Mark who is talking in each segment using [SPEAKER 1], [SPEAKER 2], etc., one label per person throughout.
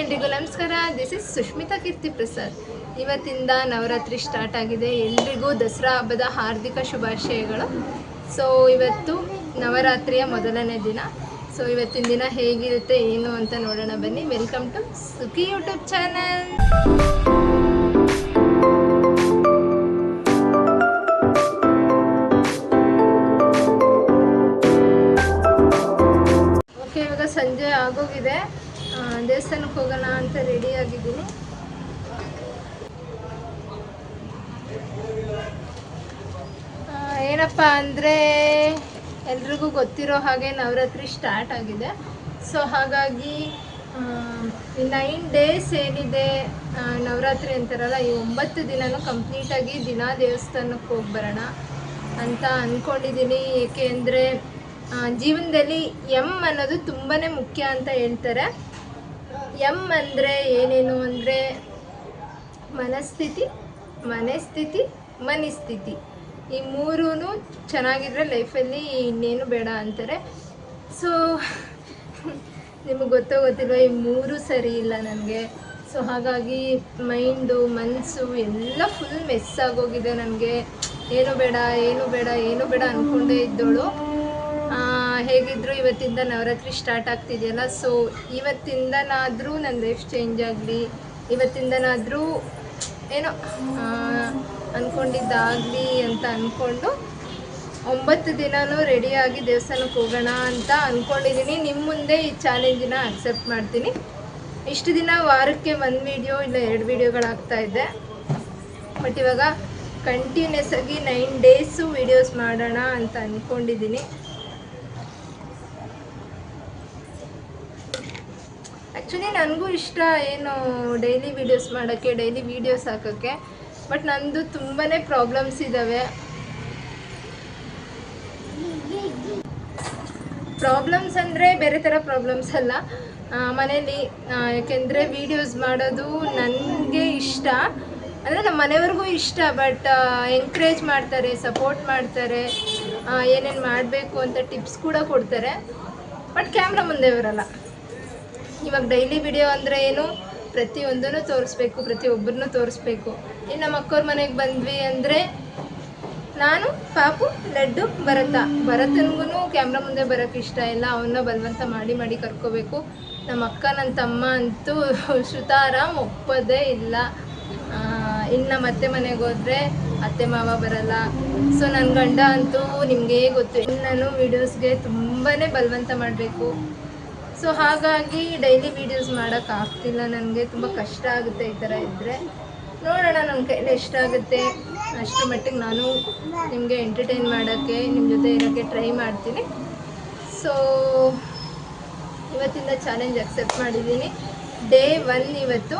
[SPEAKER 1] ಎಲ್ರಿಗೂ ನಮಸ್ಕಾರ. This is Sushmita Keerthi Prasad. ಇವತ್ತಿಂದ ನವರಾತ್ರಿ ಸ್ಟಾರ್ಟ್ ಆಗಿದೆ. ಎಲ್ರಿಗೂ ದಸರಾ ಹಬ್ಬದ ಹಾರ್ದಿಕ ಶುಭಾಶಯಗಳು. ಸೊ ಇವತ್ತು ನವರಾತ್ರಿಯ ಮೊದಲನೇ ದಿನ. ಸೊ ಇವತ್ತಿನ ದಿನ ಹೇಗಿರುತ್ತೆ, ಏನು ಅಂತ ನೋಡೋಣ. ಬನ್ನಿ welcome to Sukhi YouTube channel okay ಇವಾಗ ಸಂಜೆ ಆಗೋಗಿದೆ. ದೇವಸ್ಥಾನಕ್ಕೆ ಹೋಗೋಣ ಅಂತ ರೆಡಿ ಆಗಿದ್ದೀನಿ. ಏನಪ್ಪ ಅಂದರೆ ಎಲ್ರಿಗೂ ಗೊತ್ತಿರೋ ಹಾಗೆ ನವರಾತ್ರಿ ಸ್ಟಾರ್ಟ್ ಆಗಿದೆ. ಸೊ ಹಾಗಾಗಿ ನೈನ್ ಡೇಸ್ ಏನಿದೆ ನವರಾತ್ರಿ ಅಂತಾರಲ್ಲ, ಈ ಒಂಬತ್ತು ದಿನನೂ ಕಂಪ್ಲೀಟಾಗಿ ದಿನ ದೇವಸ್ಥಾನಕ್ಕೆ ಹೋಗಿ ಬರೋಣ ಅಂತ ಅಂದ್ಕೊಂಡಿದ್ದೀನಿ ಏಕೆ ಅಂದರೆ ಜೀವನದಲ್ಲಿ ಎಂ ಅನ್ನೋದು ತುಂಬಾ ಮುಖ್ಯ ಅಂತ ಹೇಳ್ತಾರೆ. ಎಂ ಅಂದರೆ ಏನೇನು ಅಂದರೆ ಮನಸ್ಥಿತಿ ಮನಸ್ಥಿತಿ ಮನಸ್ಥಿತಿ. ಈ ಮೂರೂ ಚೆನ್ನಾಗಿದ್ರೆ ಲೈಫಲ್ಲಿ ಇನ್ನೇನು ಬೇಡ ಅಂತಾರೆ. ಸೊ ನಿಮಗೆ ಗೊತ್ತೋ ಗೊತ್ತಿಲ್ಲ ಈ ಮೂರು ಸರಿ ಇಲ್ಲ ನನಗೆ. ಸೊ ಹಾಗಾಗಿ ಮೈಂಡು ಮನಸ್ಸು ಎಲ್ಲ ಫುಲ್ ಮೆಸ್ ಆಗೋಗಿದೆ ನನಗೆ. ಏನು ಬೇಡ ಏನು ಬೇಡ ಏನು ಬೇಡ ಅಂದ್ಕೊಂಡೇ ಇದ್ದೋಳು. ಹೇಗಿದ್ರು ಇವತ್ತಿಂದ ನವರಾತ್ರಿ ಸ್ಟಾರ್ಟ್ ಆಗ್ತಿದೆಯಲ್ಲ? ಸೊ ಇವತ್ತಿಂದನಾದರೂ ನನ್ನ ಲೈಫ್ ಚೇಂಜ್ ಆಗಲಿ, ಇವತ್ತಿಂದನಾದರೂ ಏನೋ ಅಂದ್ಕೊಂಡಿದ್ದಾಗಲಿ ಅಂತ ಅಂದ್ಕೊಂಡು ಒಂಬತ್ತು ದಿನನೂ ರೆಡಿಯಾಗಿ ದೇವಸ್ಥಾನಕ್ಕೆ ಹೋಗೋಣ ಅಂತ ಅಂದ್ಕೊಂಡಿದ್ದೀನಿ ನಿಮ್ಮ ಮುಂದೆ ಈ ಚಾಲೆಂಜಿನ ಅಕ್ಸೆಪ್ಟ್ ಮಾಡ್ತೀನಿ. ಇಷ್ಟು ದಿನ ವಾರಕ್ಕೆ ಒಂದು ವಿಡಿಯೋ ಇಲ್ಲ ಎರಡು ವಿಡಿಯೋಗಳಾಗ್ತಾ ಇದ್ದೆ ಬಟ್ ಇವಾಗ ಕಂಟಿನ್ಯೂಸ್ ಆಗಿ ನೈನ್ ಡೇಸು ವಿಡಿಯೋಸ್ ಮಾಡೋಣ ಅಂತ ಅಂದ್ಕೊಂಡಿದ್ದೀನಿ ಆ್ಯಕ್ಚುಲಿ ನನಗೂ ಇಷ್ಟ ಏನು ಡೈಲಿ ವೀಡಿಯೋಸ್ ಮಾಡೋಕ್ಕೆ ಡೈಲಿ ವೀಡಿಯೋಸ್ ಹಾಕೋಕ್ಕೆ. ಬಟ್ ನಂದು ತುಂಬಾ ಪ್ರಾಬ್ಲಮ್ಸ್ ಇದ್ದಾವೆ ಪ್ರಾಬ್ಲಮ್ಸ್ ಅಂದರೆ ಬೇರೆ ಥರ ಪ್ರಾಬ್ಲಮ್ಸ್ ಅಲ್ಲ. ಮನೆಯಲ್ಲಿ ಯಾಕೆಂದರೆ ವೀಡಿಯೋಸ್ ಮಾಡೋದು ನನಗೆ ಇಷ್ಟ. ಅಂದರೆ ನಮ್ಮ ಮನೆಯವ್ರಿಗೂ ಇಷ್ಟ ಬಟ್ ಎಂಕರೇಜ್ ಮಾಡ್ತಾರೆ ಸಪೋರ್ಟ್ ಮಾಡ್ತಾರೆ ಏನೇನು ಮಾಡಬೇಕು ಅಂತ ಟಿಪ್ಸ್ ಕೂಡ ಕೊಡ್ತಾರೆ. ಬಟ್ ಕ್ಯಾಮ್ರಾ ಮುಂದೆ ಬರಲ್ಲ ಇವಾಗ ಡೈಲಿ ವಿಡಿಯೋ ಅಂದರೆ ಏನು? ಪ್ರತಿಯೊಂದನ್ನು ತೋರಿಸ್ಬೇಕು, ಪ್ರತಿಯೊಬ್ಬರನ್ನು ತೋರಿಸ್ಬೇಕು. ಇನ್ನು ನಮ್ಮ ಅಕ್ಕವ್ರ ಮನೆಗೆ ಬಂದ್ವಿ ಅಂದರೆ ನಾನು, ಪಾಪು, ಲಡ್ಡು, ಭರತ. ಭರತನಿಗೂ ಕ್ಯಾಮ್ರಾ ಮುಂದೆ ಬರೋಕ್ಕೆ ಇಷ್ಟ ಇಲ್ಲ. ಅವನ್ನ ಬಲವಂತ ಮಾಡಿ ಮಾಡಿ ಕರ್ಕೋಬೇಕು. ನಮ್ಮ ಅಕ್ಕ ನನ್ನ ತಮ್ಮ ಅಂತೂ ಸುತಾರಾಮ್ ಒಪ್ಪೋದೇ ಇಲ್ಲ. ಇನ್ನು ನಮ್ಮ ಅತ್ತೆ ಮನೆಗೆ ಹೋದರೆ ಅತ್ತೆ ಮಾವ ಬರಲ್ಲ. ಸೊ ನನ್ನ ಗಂಡ ಅಂತೂ ನಿಮಗೆ ಗೊತ್ತು. ನಾನು ವೀಡಿಯೋಸ್ಗೆ ತುಂಬಾ ಬಲವಂತ ಮಾಡಬೇಕು. ಸೊ ಹಾಗಾಗಿ ಡೈಲಿ ವೀಡಿಯೋಸ್ ಮಾಡೋಕ್ಕಾಗ್ತಿಲ್ಲ ನನಗೆ ತುಂಬ ಕಷ್ಟ ಆಗುತ್ತೆ ಈ ಥರ ಇದ್ದರೆ ನೋಡೋಣ ನನ್ನ ಕೈಲಿ ಎಷ್ಟಾಗುತ್ತೆ ಅಷ್ಟರ ಮಟ್ಟಿಗೆ ನಾನು ನಿಮಗೆ ಎಂಟರ್ಟೈನ್ ಮಾಡೋಕ್ಕೆ ನಿಮ್ಮ ಜೊತೆ ಇರೋಕ್ಕೆ ಟ್ರೈ ಮಾಡ್ತೀನಿ. ಸೊ ಇವತ್ತಿಂದ ಚಾಲೆಂಜ್ ಅಕ್ಸೆಪ್ಟ್ ಮಾಡಿದ್ದೀನಿ. ಡೇ ಒನ್ ಇವತ್ತು.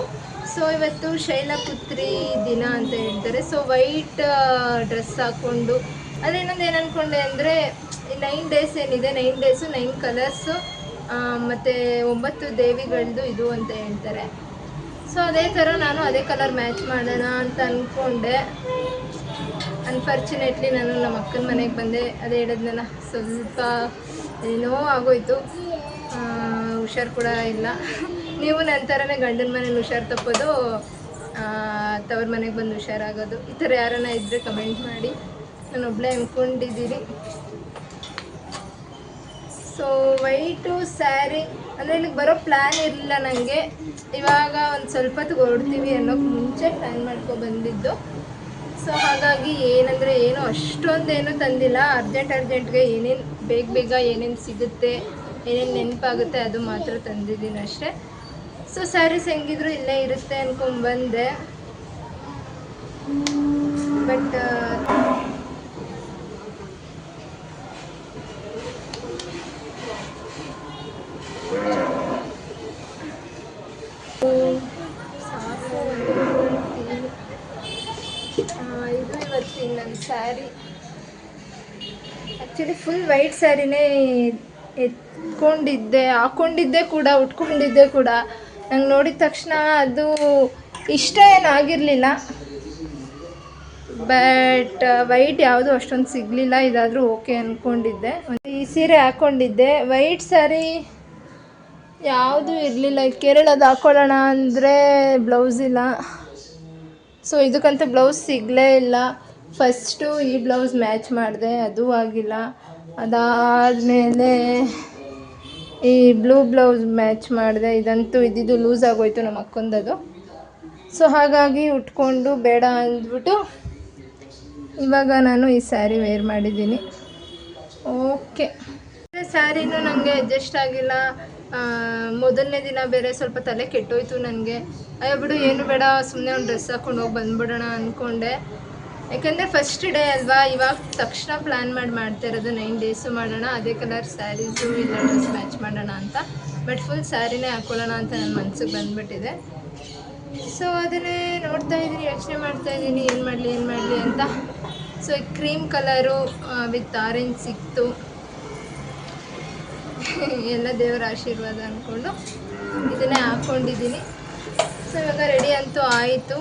[SPEAKER 1] ಸೊ ಇವತ್ತು ಶೈಲಪುತ್ರಿ ದಿನ ಅಂತ ಹೇಳ್ತಾರೆ. ಸೊ ವೈಟ್ ಡ್ರೆಸ್ ಹಾಕ್ಕೊಂಡು ಅದೇ ಇನ್ನೊಂದು ಏನು ಅಂದ್ಕೊಂಡೆ ಅಂದರೆ ನೈನ್ ಡೇಸ್ ಏನಿದೆ? ನೈನ್ ಡೇಸು ನೈನ್ ಕಲರ್ಸು ಮತ್ತು ಒಂಬತ್ತು ದೇವಿಗಳದ್ದು ಇದು ಅಂತ ಹೇಳ್ತಾರೆ. ಸೊ ಅದೇ ಥರ ನಾನು ಅದೇ ಕಲರ್ ಮ್ಯಾಚ್ ಮಾಡೋಣ ಅಂತ ಅಂದ್ಕೊಂಡೆ ಅನ್ಫಾರ್ಚುನೇಟ್ಲಿ ನಾನು ನಮ್ಮ ಅಕ್ಕನ ಮನೆಗೆ ಬಂದೆ. ಅದೇ ಹೇಳಿದ್ನಲ್ಲ, ಸ್ವಲ್ಪ ಏನೋ ಆಗೋಯ್ತು. ಹುಷಾರು ಕೂಡ ಇಲ್ಲ. ನೀವು ನನ್ನ ಥರನೇ ಗಂಡನ ಮನೇಲಿ ಹುಷಾರು ತಪ್ಪೋದು ತವ್ರ ಮನೆಗೆ ಬಂದು ಹುಷಾರಾಗೋದು. ಈ ಥರ ಯಾರನ್ನ ಇದ್ದರೆ ಕಮೆಂಟ್ ಮಾಡಿ. ನಾನು ಒಬ್ಬಳೇ ಅಂದ್ಕೊಂಡಿದ್ದೀನಿ ಸೊ ವೈಟು ಸ್ಯಾರಿ ಅಂದರೆ ಇಲ್ಲಿಗೆ ಬರೋ ಪ್ಲ್ಯಾನ್ ಇರಲಿಲ್ಲ ನನಗೆ ಇವಾಗ ಒಂದು ಸ್ವಲ್ಪ ಹೊತ್ತು ಹೊರಡ್ತೀವಿ ಅನ್ನೋಕ್ಕೆ ಮುಂಚೆ ಪ್ಲ್ಯಾನ್ ಮಾಡ್ಕೊ ಬಂದಿದ್ದು. ಸೊ ಹಾಗಾಗಿ ಏನಂದರೆ ಏನು ಅಷ್ಟೊಂದೇನು ತಂದಿಲ್ಲ. ಅರ್ಜೆಂಟ್ ಅರ್ಜೆಂಟ್ಗೆ ಏನೇನು ಬೇಗ ಬೇಗ ಏನೇನು ಸಿಗುತ್ತೆ, ಏನೇನು ನೆನಪಾಗುತ್ತೆ ಅದು ಮಾತ್ರ ತಂದಿದ್ದೀನಿ ಅಷ್ಟೇ. ಸೊ ಸ್ಯಾರೀಸ್ ಹೆಂಗಿದ್ರು ಇಲ್ಲೇ ಇರುತ್ತೆ ಅನ್ಕೊಂಡ್ಬಂದೆ ಬಟ್ ಸಾಕು ಅಂದ್ಕೊಂತೀನಿ. ಆ, ಇದು ನನ್ನ ಸ್ಯಾರಿ. ಆ್ಯಕ್ಚುಲಿ ಫುಲ್ ವೈಟ್ ಸ್ಯಾರಿನೇ ಎತ್ಕೊಂಡಿದ್ದೆ, ಹಾಕೊಂಡಿದ್ದೆ ಕೂಡ, ಉಟ್ಕೊಂಡಿದ್ದೆ ಕೂಡ. ನಂಗೆ ನೋಡಿದ ತಕ್ಷಣ ಅದು ಇಷ್ಟ ಏನಾಗಿರಲಿಲ್ಲ ಬಟ್ ವೈಟ್ ಯಾವುದು ಅಷ್ಟೊಂದು ಸಿಗಲಿಲ್ಲ, ಇದಾದರೂ ಓಕೆ ಅಂದ್ಕೊಂಡಿದ್ದೆ ಈ ಸೀರೆ ಹಾಕ್ಕೊಂಡಿದ್ದೆ ವೈಟ್ ಸ್ಯಾರಿ ಯಾವುದೂ ಇರಲಿಲ್ಲ. ಕೇರಳದ ಹಾಕ್ಕೊಳ್ಳೋಣ ಅಂದರೆ ಬ್ಲೌಸ್ ಇಲ್ಲ. ಸೊ ಇದಕ್ಕಂತ ಬ್ಲೌಸ್ ಸಿಗಲೇ ಇಲ್ಲ. ಫಸ್ಟು ಈ ಬ್ಲೌಸ್ ಮ್ಯಾಚ್ ಮಾಡಿದೆ, ಅದು ಆಗಿಲ್ಲ. ಅದಾದಮೇಲೆ ಈ ಬ್ಲೂ ಬ್ಲೌಸ್ ಮ್ಯಾಚ್ ಮಾಡಿದೆ, ಇದಂತೂ ಇದ್ದಿದ್ದು ಲೂಸ್ ಆಗೋಯ್ತು ನಮ್ಮ ಅಕ್ಕಂದದು ಸೊ ಹಾಗಾಗಿ ಉಟ್ಕೊಂಡು ಬೇಡ ಅಂದ್ಬಿಟ್ಟು ಇವಾಗ ನಾನು ಈ ಸ್ಯಾರಿ ವೇರ್ ಮಾಡಿದ್ದೀನಿ. ಓಕೆ ಸ್ಯಾರಿನೂ ನನಗೆ ಅಡ್ಜಸ್ಟ್ ಆಗಿಲ್ಲ. ಮೊದಲನೇ ದಿನ ಬೇರೆ ಸ್ವಲ್ಪ ತಲೆ ಕೆಟ್ಟೋಯ್ತು ನನಗೆ. ಅಯ್ಯೋ ಬಿಡು, ಏನು ಬೇಡ ಸುಮ್ಮನೆ ಒಂದು ಡ್ರೆಸ್ ಹಾಕೊಂಡು ಹೋಗಿ ಬಂದ್ಬಿಡೋಣ ಅಂದ್ಕೊಂಡೆ ಯಾಕೆಂದರೆ ಫಸ್ಟ್ ಡೇ ಅಲ್ವಾ, ಇವಾಗ ತಕ್ಷಣ ಪ್ಲ್ಯಾನ್ ಮಾಡಿ, ಮಾಡ್ತಾ ಇರೋದು ನೈನ್ ಡೇಸು ಮಾಡೋಣ, ಅದೇ ಕಲರ್ ಸ್ಯಾರೀಸು ಇಲ್ಲ ಡ್ರೆಸ್ ಮ್ಯಾಚ್ ಮಾಡೋಣ ಅಂತ. ಬಟ್ ಫುಲ್ ಸ್ಯಾರಿನೇ ಹಾಕ್ಕೊಳ್ಳೋಣ ಅಂತ ನನ್ನ ಮನ್ಸಿಗೆ ಬಂದ್ಬಿಟ್ಟಿದೆ. ಸೊ ಅದನ್ನೇ ನೋಡ್ತಾ ಇದ್ದೀನಿ ಯೋಚನೆ ಮಾಡ್ತಾ ಇದ್ದೀನಿ ಏನು ಮಾಡಲಿ ಏನು ಮಾಡಲಿ ಅಂತ. ಸೊ ಈ ಕ್ರೀಮ್ ಕಲರು ವಿತ್ ಆರೆಂಜ್ ಸಿಕ್ತು. ಎಲ್ಲ ದೇವರ ಆಶೀರ್ವಾದ ಅಂದ್ಕೊಂಡು ಇದನ್ನೇ ಹಾಕ್ಕೊಂಡಿದ್ದೀನಿ ಸೊ ಇವಾಗ ರೆಡಿ ಅಂತೂ ಆಯಿತು.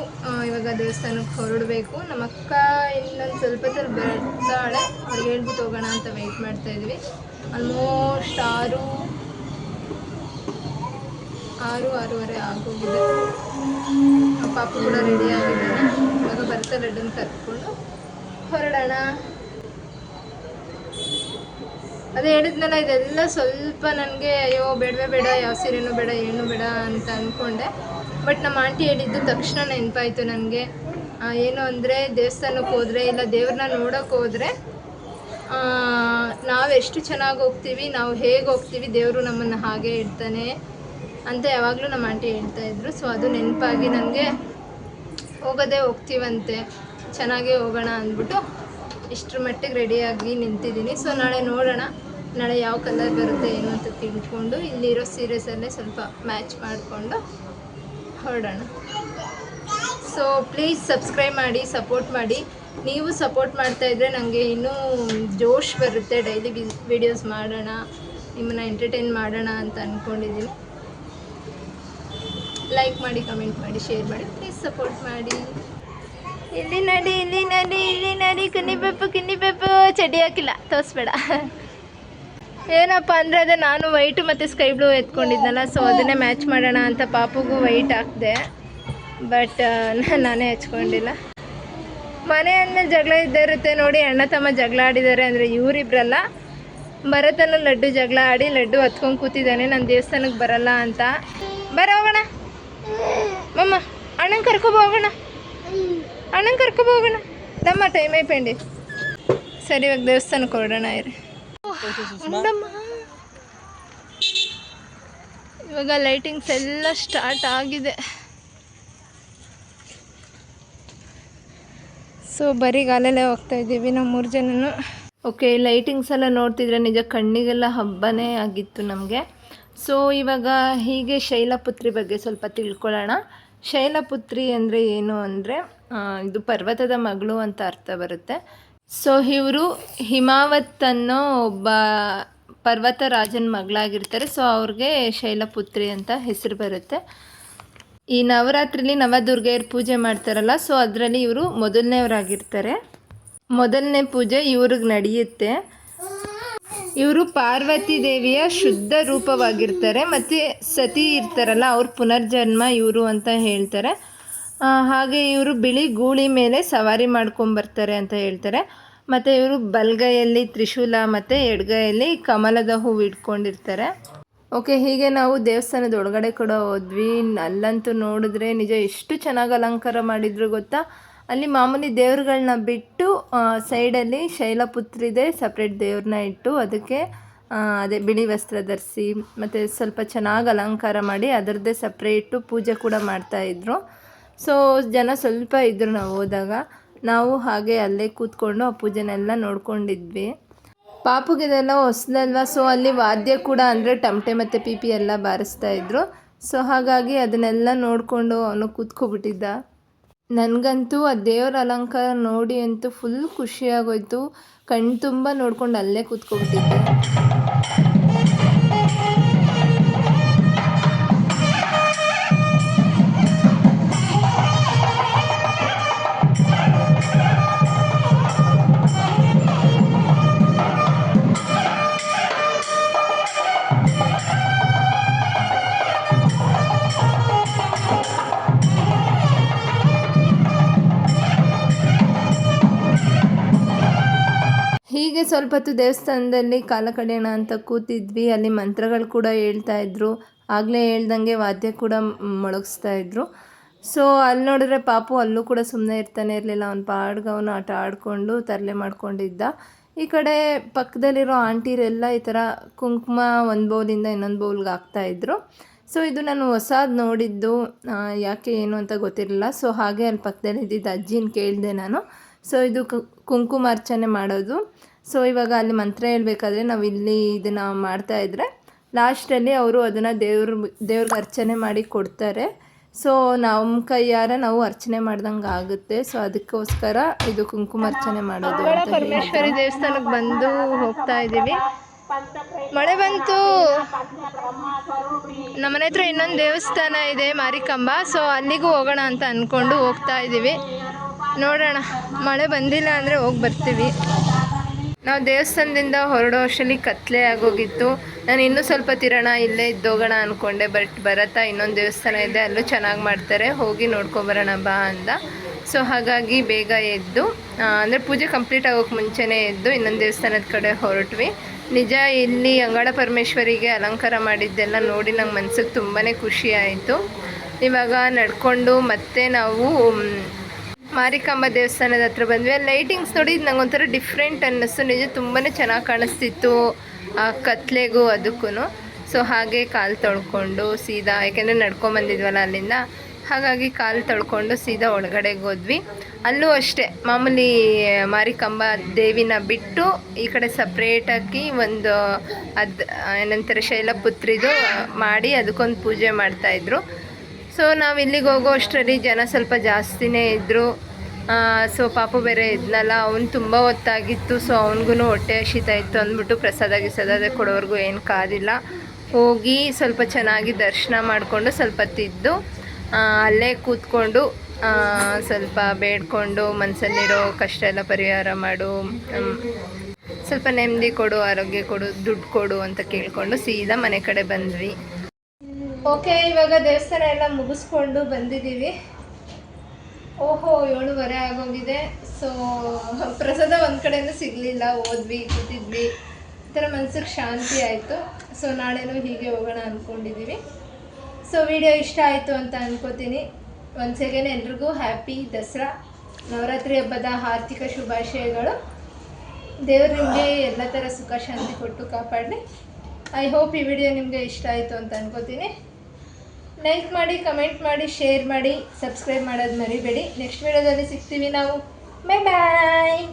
[SPEAKER 1] ಇವಾಗ ದೇವಸ್ಥಾನಕ್ಕೆ ಹೊರಡಬೇಕು. ನಮ್ಮ ಅಕ್ಕ ಇನ್ನೊಂದು ಸ್ವಲ್ಪ ಹೊತ್ತಲ್ಲಿ ಬರ್ತಾಳೆ. ಅವ್ರಿಗೆ ಹೇಳ್ಬಿಟ್ಟು ಹೋಗೋಣ ಅಂತ ವೆಯ್ಟ್ ಮಾಡ್ತಾ ಇದ್ವಿ. ಆಲ್ಮೋಸ್ಟ್ ಆರು ಆರು, ಆರೂವರೆ ಆಗೋಗಿದೆ. ಪಾಪ ಕೂಡ ರೆಡಿ ಆಗಿದ್ದಾನೆ. ಇವಾಗ ಬರ್ತಾ ಲಡ್ಡನ್ನು ಕರ್ಕೊಂಡು ಹೊರಡೋಣ. ಅದೇ ಹೇಳಿದ್ನಲ್ಲ, ಇದೆಲ್ಲ ಸ್ವಲ್ಪ ನನಗೆ, ಅಯ್ಯೋ, ಬೇಡವೇ ಬೇಡ, ಯಾವ ಸೀರೆನೂ ಬೇಡ, ಏನು ಬೇಡ ಅಂತ ಅಂದ್ಕೊಂಡೆ ಬಟ್ ನಮ್ಮ ಆಂಟಿ ಹೇಳಿದ್ದು ತಕ್ಷಣ ನೆನಪಾಯಿತು ನನಗೆ. ಏನು ಅಂದರೆ, ದೇವಸ್ಥಾನಕ್ಕೆ ಹೋದರೆ ಇಲ್ಲ, ದೇವ್ರನ್ನ ನೋಡೋಕ್ಕೆ ಹೋದರೆ ಎಷ್ಟು ಚೆನ್ನಾಗಿ ಹೋಗ್ತೀವಿ, ನಾವು ಹೇಗೆ ಹೋಗ್ತೀವಿ, ದೇವರು ನಮ್ಮನ್ನು ಹಾಗೆ ಇಡ್ತಾನೆ ಅಂತ ಯಾವಾಗಲೂ ನಮ್ಮ ಆಂಟಿ ಹೇಳ್ತಾ ಇದ್ರು. ಸೊ ಅದು ನೆನಪಾಗಿ ನನಗೆ ಹೋಗೋದೇ ಹೋಗ್ತೀವಂತೆ, ಚೆನ್ನಾಗೇ ಹೋಗೋಣ ಅಂದ್ಬಿಟ್ಟು ಇಷ್ಟರ ಮಟ್ಟಿಗೆ ರೆಡಿಯಾಗಿ ನಿಂತಿದ್ದೀನಿ. ಸೊ ನಾಳೆ ನೋಡೋಣ. ನಾಳೆ ಯಾವ ಕಲರ್ ಬರುತ್ತೆ ಏನು ಅಂತ ತಿಳ್ಕೊಂಡು ಇಲ್ಲಿರೋ ಸೀರೆಸಲ್ಲೇ ಸ್ವಲ್ಪ ಮ್ಯಾಚ್ ಮಾಡಿಕೊಂಡು ಹೊರಡೋಣ. ಸೊ ಪ್ಲೀಸ್ ಸಬ್ಸ್ಕ್ರೈಬ್ ಮಾಡಿ ಸಪೋರ್ಟ್ ಮಾಡಿ. ನೀವು ಸಪೋರ್ಟ್ ಮಾಡ್ತಾ ಇದ್ದರೆ ನನಗೆ ಇನ್ನೂ ಜೋಶ್ ಬರುತ್ತೆ. ಡೈಲಿ ವಿಡಿಯೋಸ್ ಮಾಡೋಣ, ನಿಮ್ಮನ್ನ ಎಂಟರ್ಟೈನ್ ಮಾಡೋಣ ಅಂತ ಅಂದ್ಕೊಂಡಿದ್ದೀನಿ ಲೈಕ್ ಮಾಡಿ ಕಮೆಂಟ್ ಮಾಡಿ ಶೇರ್ ಮಾಡಿ. ಪ್ಲೀಸ್ ಸಪೋರ್ಟ್ ಮಾಡಿ. ಇಲ್ಲಿ ನಡಿ ಇಲ್ಲಿ ನಡಿ ಇಲ್ಲಿ ನಡಿ ಕಿನ್ನಿಬೇಪು ಕಿನ್ನಿಬೇಪು ಚಡಿ ಹಾಕಿಲ್ಲ, ತೋರಿಸ್ಬೇಡ. ಏನಪ್ಪ ಅಂದರೆ ಅದೇ ನಾನು ವೈಟು ಮತ್ತು ಸ್ಕೈ ಬ್ಲೂ ಎತ್ಕೊಂಡಿದ್ನಲ್ಲ ಸೊ ಅದನ್ನೇ ಮ್ಯಾಚ್ ಮಾಡೋಣ ಅಂತ ಪಾಪುಗೂ ವೈಟ್ ಹಾಕಿದೆ. ಬಟ್ ನಾನೇ ಹಚ್ಕೊಂಡಿಲ್ಲ. ಮನೆ ಅಂದಮೇಲೆ ಜಗಳ ಇದ್ದೇ ಇರುತ್ತೆ ನೋಡಿ, ಅಣ್ಣ ತಮ್ಮ ಜಗಳ ಆಡಿದ್ದಾರೆ ಅಂದರೆ ಇವರಿಬ್ರಲ್ಲ. ಬರತನ ಲಡ್ಡು ಜಗಳ ಆಡಿ ಲಡ್ಡು ಹತ್ಕೊಂಡು ಕೂತಿದ್ದಾನೆ, ನಾನು ದೇವಸ್ಥಾನಕ್ಕೆ ಬರಲ್ಲ ಅಂತ. ಬರ ಹೋಗೋಣ. ಮಮ್ಮ, ಅಣ್ಣನ ಕರ್ಕೊಬ ಹೋಗೋಣ. ಅಣ್ಣನ ಕರ್ಕೊಬೋಗೋಣ ನಮ್ಮ ಟೈಮ್ ಐಪೇಂಡಿ ಸರಿ, ಇವಾಗ ದೇವಸ್ಥಾನಕ್ಕೆ ಹೊರಡೋಣ ಇರಿ. ಇವಾಗ ಲೈಟಿಂಗ್ಸ್ ಎಲ್ಲ ಸ್ಟಾರ್ಟ್ ಆಗಿದೆ. ಸೊ ಬರೀ ಗಾಲಲ್ಲೇ ಹೋಗ್ತಾ ಇದ್ದೀವಿ, ನಾವು ಮೂರು ಜನನು. ಓಕೆ ಲೈಟಿಂಗ್ಸ್ ಎಲ್ಲ ನೋಡ್ತಿದ್ರೆ ನಿಜ ಕಣ್ಣಿಗೆಲ್ಲ ಹಬ್ಬನೇ ಆಗಿತ್ತು ನಮಗೆ. ಸೊ ಇವಾಗ ಹೀಗೆ ಶೈಲಪುತ್ರಿ ಬಗ್ಗೆ ಸ್ವಲ್ಪ ತಿಳ್ಕೊಳ್ಳೋಣ. ಶೈಲಪುತ್ರಿ ಅಂದರೆ ಏನು ಅಂದರೆ ಇದು ಪರ್ವತದ ಮಗಳು ಅಂತ ಅರ್ಥ ಬರುತ್ತೆ. ಸೊ ಇವರು ಹಿಮಾವತ್ ಅನ್ನೋ ಒಬ್ಬ ಪರ್ವತ ರಾಜನ ಮಗಳಾಗಿರ್ತಾರೆ. ಸೊ ಅವ್ರಿಗೆ ಶೈಲಪುತ್ರಿ ಅಂತ ಹೆಸರು ಬರುತ್ತೆ. ಈ ನವರಾತ್ರಿಲಿ ನವದುರ್ಗೆಯರ್ ಪೂಜೆ ಮಾಡ್ತಾರಲ್ಲ ಸೊ ಅದರಲ್ಲಿ ಇವರು ಮೊದಲನೇವರಾಗಿರ್ತಾರೆ. ಮೊದಲನೇ ಪೂಜೆ ಇವ್ರಿಗೆ ನಡೆಯುತ್ತೆ. ಇವರು ಪಾರ್ವತಿ ದೇವಿಯ ಶುದ್ಧ ರೂಪವಾಗಿರ್ತಾರೆ ಮತ್ತು ಸತಿ ಇರ್ತಾರಲ್ಲ, ಅವ್ರ ಪುನರ್ಜನ್ಮ ಇವರು ಅಂತ ಹೇಳ್ತಾರೆ. ಹಾಗೆ ಇವರು ಬಿಳಿ ಗೂಳಿ ಮೇಲೆ ಸವಾರಿ ಮಾಡ್ಕೊಂಬರ್ತಾರೆ ಅಂತ ಹೇಳ್ತಾರೆ. ಮತ್ತು ಇವರು ಬಲ್ಗೈಯಲ್ಲಿ ತ್ರಿಶೂಲ ಮತ್ತು ಎಡ್ಗೈಯಲ್ಲಿ ಕಮಲದ ಹೂವು ಇಟ್ಕೊಂಡಿರ್ತಾರೆ. ಓಕೆ, ಹೀಗೆ ನಾವು ದೇವಸ್ಥಾನದ ಒಳಗಡೆ ಕೂಡ ಹೋದ್ವಿ. ಅಲ್ಲಂತೂ ನೋಡಿದ್ರೆ ನಿಜ ಎಷ್ಟು ಚೆನ್ನಾಗಿ ಅಲಂಕಾರ ಮಾಡಿದ್ರು ಗೊತ್ತಾ? ಅಲ್ಲಿ ಮಾಮೂಲಿ ದೇವ್ರುಗಳನ್ನ ಬಿಟ್ಟು ಸೈಡಲ್ಲಿ ಶೈಲಪುತ್ರಿದೆ ಸಪ್ರೇಟ್ ದೇವ್ರನ್ನ ಇಟ್ಟು ಅದಕ್ಕೆ ಅದೇ ಬಿಳಿ ವಸ್ತ್ರ ಧರಿಸಿ, ಮತ್ತು ಸ್ವಲ್ಪ ಚೆನ್ನಾಗಿ ಅಲಂಕಾರ ಮಾಡಿ ಅದರದ್ದೇ ಸಪ್ರೇಟು ಪೂಜೆ ಕೂಡ ಮಾಡ್ತಾಯಿದ್ರು ಸೊ ಜನ ಸ್ವಲ್ಪ ಇದ್ದರು ನಾವು ಹೋದಾಗ. ನಾವು ಹಾಗೆ ಅಲ್ಲೇ ಕೂತ್ಕೊಂಡು ಆ ಪೂಜೆನೆಲ್ಲ ನೋಡ್ಕೊಂಡಿದ್ವಿ. ಪಾಪುಗಿದೆಲ್ಲ ಹೊಸ್ದಲ್ವಾ? ಸೊ ಅಲ್ಲಿ ವಾದ್ಯ ಕೂಡ ಅಂದರೆ ಟಮಟೆ ಮತ್ತು ಪಿಪಿ ಎಲ್ಲ ಬಾರಿಸ್ತಾ ಇದ್ರು. ಸೊ ಹಾಗಾಗಿ ಅದನ್ನೆಲ್ಲ ನೋಡಿಕೊಂಡು ಅವನು ಕೂತ್ಕೊಬಿಟ್ಟಿದ್ದ. ನನಗಂತೂ ಆ ದೇವರ ಅಲಂಕಾರ ನೋಡಿ ಅಂತೂ ಫುಲ್ ಖುಷಿಯಾಗೋಯ್ತು. ಕಣ್ತುಂಬ ತುಂಬ ನೋಡ್ಕೊಂಡು ಅಲ್ಲೇ ಕೂತ್ಕೊಬಿಟ್ಟಿದ್ದೆ ಸ್ವಲ್ಪ ಹೊತ್ತು ದೇವಸ್ಥಾನದಲ್ಲಿ ಕಾಲ ಕಳೆಯೋಣ ಅಂತ ಕೂತಿದ್ವಿ. ಅಲ್ಲಿ ಮಂತ್ರಗಳು ಕೂಡ ಹೇಳ್ತಾ ಇದ್ರು. ಆಗಲೇ ಹೇಳ್ದಂಗೆ ವಾದ್ಯ ಕೂಡ ಮೊಳಗಿಸ್ತಾ ಇದ್ರು. ಸೊ ಅಲ್ಲಿ ನೋಡಿದ್ರೆ ಪಾಪು ಅಲ್ಲೂ ಕೂಡ ಸುಮ್ಮನೆ ಇರ್ತಾನೆ ಇರಲಿಲ್ಲ. ಅವ್ನ ಪಾಡ್ಗೆ ಆಟ ಆಡಿಕೊಂಡು ತರಲೆ ಮಾಡ್ಕೊಂಡಿದ್ದ. ಈ ಕಡೆ ಪಕ್ಕದಲ್ಲಿರೋ ಆಂಟಿರೆಲ್ಲ ಈ ಥರ ಕುಂಕುಮ ಒಂದು ಬೌಲಿಂದ ಇನ್ನೊಂದು ಬೌಲ್ಗೆ ಹಾಕ್ತಾಯಿದ್ರು ಸೊ ಇದು ನಾನು ಹೊಸಾದ್ ನೋಡಿದ್ದು. ಯಾಕೆ ಏನು ಅಂತ ಗೊತ್ತಿರಲಿಲ್ಲ. ಸೊ ಹಾಗೆ ಅಲ್ಲಿ ಪಕ್ಕದಲ್ಲಿ ಇದ್ದಿದ್ದ ಅಜ್ಜಿನ ಕೇಳಿದೆ ನಾನು. ಸೊ ಇದು ಕುಂಕುಮ ಕುಂಕುಮಾರ್ಚನೆ ಮಾಡೋದು. ಸೊ ಇವಾಗ ಅಲ್ಲಿ ಮಂತ್ರ ಹೇಳ್ಬೇಕಾದ್ರೆ ನಾವು ಇಲ್ಲಿ ಇದನ್ನು ಮಾಡ್ತಾ ಇದ್ರೆ ಲಾಸ್ಟಲ್ಲಿ ಅವರು ಅದನ್ನು ದೇವ್ರ, ದೇವ್ರಿಗೆ ಅರ್ಚನೆ ಮಾಡಿ ಕೊಡ್ತಾರೆ. ಸೊ ನಮ್ಮ ಕೈಯಾರ ನಾವು ಅರ್ಚನೆ ಮಾಡ್ದಂಗೆ ಆಗುತ್ತೆ. ಸೊ ಅದಕ್ಕೋಸ್ಕರ ಇದು ಕುಂಕುಮ ಅರ್ಚನೆ ಮಾಡೋದು ಪರಮೇಶ್ವರಿ ದೇವಸ್ಥಾನಕ್ಕೆ ಬಂದು ಹೋಗ್ತಾ ಇದ್ದೀವಿ ಮಳೆ ಬಂತು. ನಮ್ಮನೆ ಹತ್ರ ಇನ್ನೊಂದು ದೇವಸ್ಥಾನ ಇದೆ ಮಾರಿಕಂಬ. ಸೊ ಅಲ್ಲಿಗೂ ಹೋಗೋಣ ಅಂತ ಅಂದ್ಕೊಂಡು ಹೋಗ್ತಾ ಇದ್ದೀವಿ ನೋಡೋಣ. ಮಳೆ ಬಂದಿಲ್ಲ ಅಂದರೆ ಹೋಗಿ ಬರ್ತೀವಿ. ನಾವು ದೇವಸ್ಥಾನದಿಂದ ಹೊರಡೋ ಅಷ್ಟರಲ್ಲಿ ಕತ್ಲೆ ಆಗೋಗಿತ್ತು. ನಾನು ಇನ್ನೂ ಸ್ವಲ್ಪ ತಿರೋಣ ಇಲ್ಲೇ ಇದ್ದೋಗೋಣ ಅಂದ್ಕೊಂಡೆ ಬಟ್ ಬರತ್ತಾ ಇನ್ನೊಂದು ದೇವಸ್ಥಾನ ಇದೆ, ಅಲ್ಲೂ ಚೆನ್ನಾಗಿ ಮಾಡ್ತಾರೆ, ಹೋಗಿ ನೋಡ್ಕೊಬರೋಣ ಬಾ ಅಂದ ಸೊ ಹಾಗಾಗಿ ಬೇಗ ಎದ್ದು ಅಂದರೆ ಪೂಜೆ ಕಂಪ್ಲೀಟ್ ಆಗೋಕ್ಕೆ ಮುಂಚೆನೇ ಎದ್ದು ಇನ್ನೊಂದು ದೇವಸ್ಥಾನದ ಕಡೆ ಹೊರಟ್ವಿ. ನಿಜ ಇಲ್ಲಿ ಅಂಗಾಳ ಪರಮೇಶ್ವರಿಗೆ ಅಲಂಕಾರ ಮಾಡಿದ್ದೆಲ್ಲ ನೋಡಿ ನಂಗೆ ಮನ್ಸಿಗೆ ತುಂಬಾ ಖುಷಿ ಆಯಿತು. ಇವಾಗ ನಡ್ಕೊಂಡು ಮತ್ತೆ ನಾವು ಮಾರಿಕಾಂಬ ದೇವಸ್ಥಾನದ ಹತ್ರ ಬಂದ್ವಿ. ಅಲ್ಲಿ ಲೈಟಿಂಗ್ಸ್ ನೋಡಿ ನಂಗೆ ಒಂಥರ ಡಿಫ್ರೆಂಟ್ ಅನ್ನಿಸ್ತು. ನಿಜ ತುಂಬಾ ಚೆನ್ನಾಗಿ ಕಾಣಿಸ್ತಿತ್ತು ಆ ಕತ್ಲೆಗೂ ಅದಕ್ಕೂ ಸೊ ಹಾಗೆ ಕಾಲು ತೊಳ್ಕೊಂಡು ಸೀದಾ, ಯಾಕೆಂದರೆ ನಡ್ಕೊಂಬಂದಿದ್ವಲ್ಲ ಅಲ್ಲಿಂದ, ಹಾಗಾಗಿ ಕಾಲು ತೊಳ್ಕೊಂಡು ಸೀದಾ ಒಳಗಡೆಗೆ ಹೋದ್ವಿ. ಅಲ್ಲೂ ಅಷ್ಟೇ, ಮಾಮೂಲಿ ಮಾರಿಕಂಬ ದೇವಿನ ಬಿಟ್ಟು ಈ ಕಡೆ ಸಪ್ರೇಟಾಗಿ ಒಂದು ಅದು, ಏನಂತಾರೆ ಶೈಲಪುತ್ರಿದು ಮಾಡಿ ಅದಕ್ಕೊಂದು ಪೂಜೆ ಮಾಡ್ತಾಯಿದ್ರು ಸೊ ನಾವು ಇಲ್ಲಿಗೆ ಹೋಗೋ ಅಷ್ಟರಲ್ಲಿ ಜನ ಸ್ವಲ್ಪ ಜಾಸ್ತಿನೇ ಇದ್ದರು ಸೊ ಪಾಪು ಬೇರೆ ಇದ್ನಲ್ಲ, ಅವ್ನು ತುಂಬ ಹೊತ್ತಾಗಿತ್ತು. ಸೊ ಅವನಿಗೂ ಹೊಟ್ಟೆ ಶೀತ ಇತ್ತು ಅಂದ್ಬಿಟ್ಟು ಪ್ರಸಾದ ಗಿಸಾದ ಕೊಡೋರ್ಗು ಏನು ಕಾದಿಲ್ಲ. ಹೋಗಿ ಸ್ವಲ್ಪ ಚೆನ್ನಾಗಿ ದರ್ಶನ ಮಾಡಿಕೊಂಡು ಸ್ವಲ್ಪ ತಿದ್ದು ಅಲ್ಲೇ ಕೂತ್ಕೊಂಡು ಸ್ವಲ್ಪ ಬೇಡ್ಕೊಂಡು ಮನಸ್ಸಲ್ಲಿರೋ ಕಷ್ಟ ಎಲ್ಲ ಪರಿಹಾರ ಮಾಡು ಸ್ವಲ್ಪ ನೆಮ್ಮದಿ ಕೊಡು, ಆರೋಗ್ಯ ಕೊಡು, ದುಡ್ಡು ಕೊಡು ಅಂತ ಕೇಳಿಕೊಂಡು ಸೀದಾ ಮನೆ ಕಡೆ ಬಂದ್ವಿ. ಓಕೆ ಇವಾಗ ದೇವಸ್ಥಾನ ಎಲ್ಲ ಮುಗಿಸ್ಕೊಂಡು ಬಂದಿದ್ದೀವಿ. ಓಹೋ, ಏಳುವರೆ ಆಗೋಗಿದೆ. ಸೊ ಪ್ರಸಾದ ಒಂದು ಕಡೆಯಿಂದ ಸಿಗಲಿಲ್ಲ. ಓದ್ವಿ, ಕೂತಿದ್ವಿ. ಈ ಥರ ಮನ್ಸಿಗೆ ಶಾಂತಿ ಆಯಿತು. ಸೊ ನಾಳೆನೂ ಹೀಗೆ ಹೋಗೋಣ ಅಂದ್ಕೊಂಡಿದ್ದೀವಿ ಸೊ ವಿಡಿಯೋ ಇಷ್ಟ ಆಯಿತು ಅಂತ ಅಂದ್ಕೋತೀನಿ ಒಂದು ಸೆಕೆಂಡ್ ಎಲ್ರಿಗೂ ಹ್ಯಾಪಿ ದಸರಾ, ನವರಾತ್ರಿ ಹಬ್ಬದ ಆರ್ಥಿಕ ಶುಭಾಶಯಗಳು. ದೇವರು ನಿಮಗೆ ಎಲ್ಲ ಥರ ಸುಖ, ಶಾಂತಿ ಕೊಟ್ಟು ಕಾಪಾಡಲಿ. ಐ ಹೋಪ್ ಈ ವಿಡಿಯೋ ನಿಮಗೆ ಇಷ್ಟ ಆಯಿತು ಅಂತ ಅನ್ಕೋತೀನಿ. ಲೈಕ್ ಮಾಡಿ ಕಮೆಂಟ್ ಮಾಡಿ ಶೇರ್ ಮಾಡಿ ಸಬ್ಸ್ಕ್ರೈಬ್ ಮಾಡೋದು ಮರಿಬೇಡಿ. ನೆಕ್ಸ್ಟ್ ವಿಡಿಯೋದಲ್ಲಿ ಸಿಗ್ತೀವಿ ನಾವು. Bye bye